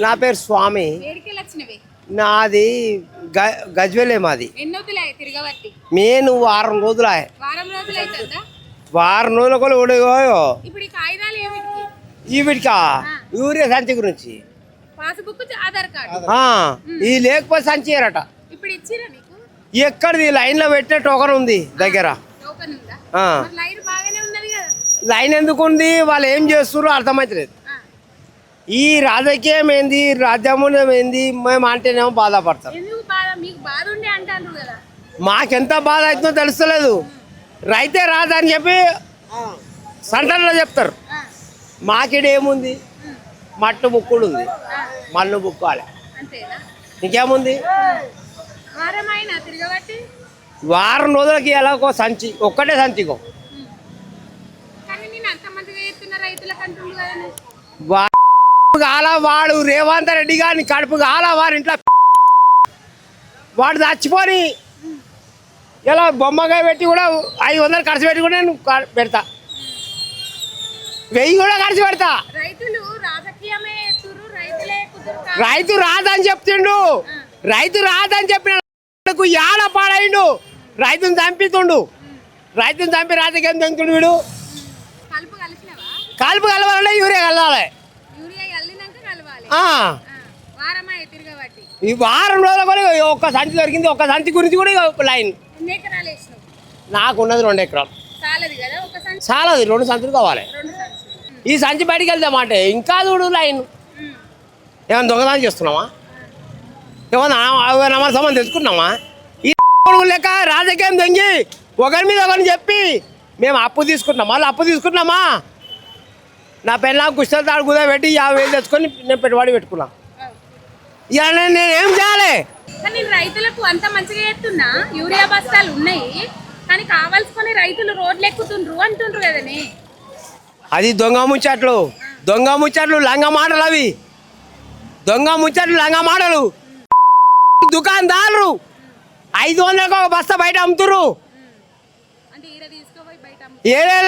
నా పేరు స్వామి. నాది గజ్వెలే మాది. నేను వారం రోజులు. వారం రోజులు అవుతుందా వారం రోజుల కూడా ఈవిడికా? యూరియా సంచి గురించి. ఈ లేకపోతే సంచి ఇయ్యరట ఎక్కడిది? లైన్లో పెట్టే టోకన్ ఉంది దగ్గర. లైన్ లైన్ ఎందుకు ఉంది వాళ్ళు ఏం చేస్తుర్రో అర్థమవుతలేదు ఆ. ఈ రాజకీయం ఏంది? రాజ్యాంగం ఏంది? మేము అంటేనేమో బాధపడతాం ఎందుకు బాధ? మీకు బాధ ఉండే అంటారు కదా. మాకెంత బాధ అవుతుందో తెలుస్తలేదు. రైతే రాదని చెప్పి సెంటర్లో చెప్తారు. ఆ. మాకిడ ఏముంది? మట్టు ముక్కుడు ఉంది మన్ను బుక్కాలి అంతేనా? ఇంకేముంది? వారం రోజులకి ఎలాగో సంచి ఒక్కటే సంచికో. కాల వాడు రేవంత్ రెడ్డి గారిని కడుపు కాల వారి ఇంట్లో వాడు చచ్చిపోని ఇలా బొమ్మగా పెట్టి కూడా ఐదు వందలు ఖర్చు పెట్టి కూడా నేను పెడతా. వెయ్యి కూడా ఖర్చు పెడతా. రైతు రాదని చెప్తుండు. రైతు రాదని చెప్పిన యాడ పాడైండు? రైతుని చంపితుండు. రైతుని చంపి రాజకీయం చంపుతుండు వీడు. కాల్పు కలవాలంటే యూరియా కలవాలి. ఈ వారం రోజులు కూడా ఒక్క సంచి దొరికింది ఒక్క సంచి గురించి కూడా లైన్. నాకు ఉన్నది రెండు ఎకరాలు. చాలా రెండు సంచులు కావాలి. ఈ సంచి బయటికి వెళ్దామంటే ఇంకా చూడు లైన్. ఏమైనా దొంగతనం చేస్తున్నామా ఏమన్నా ఏమైనా మన సంబంధం తెచ్చుకున్నామా ఈ లెక్క రాజకీయం దొంగి ఒకరి మీద ఒకరిని చెప్పి మేము అప్పు తీసుకుంటున్నాం మళ్ళీ అప్పు తీసుకుంటున్నామా? నా పెళ్ళ కుస్తలు తాడు కుదా పెట్టి యాభై వేలు తెచ్చుకొని నేను పెట్టుబడి పెట్టుకున్నా. ఇక నేను ఏం చేయాలి? కానీ రైతులకు అంత మంచిగా చేస్తున్నా. యూరియా బస్తాలు ఉన్నాయి. కానీ కావాల్సుకొని రైతులు రోడ్లు ఎక్కుతుండ్రు అంటుండ్రు కదనే అది దొంగ ముచ్చట్లు. దొంగ ముచ్చట్లు లంగ మాటలు అవి. దొంగ ముచ్చట్లు లంగ మాటలు. దుకాణదారులు. ఐదు వందలకు ఒక బస్తా బయట అమ్ముతురు. ఏలే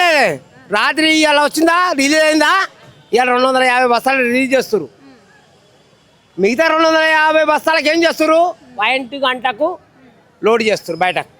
రాత్రి ఇలా వచ్చిందా? రిలీజ్ అయిందా? ఇవాళ రెండు వందల యాభై బస్తాలు రిలీజ్ చేస్తారు మిగతా రెండు వందల యాభై బస్తాలకు ఏం చేస్తారు పాయింట్ గంటకు లోడ్ చేస్తారు బయటకు.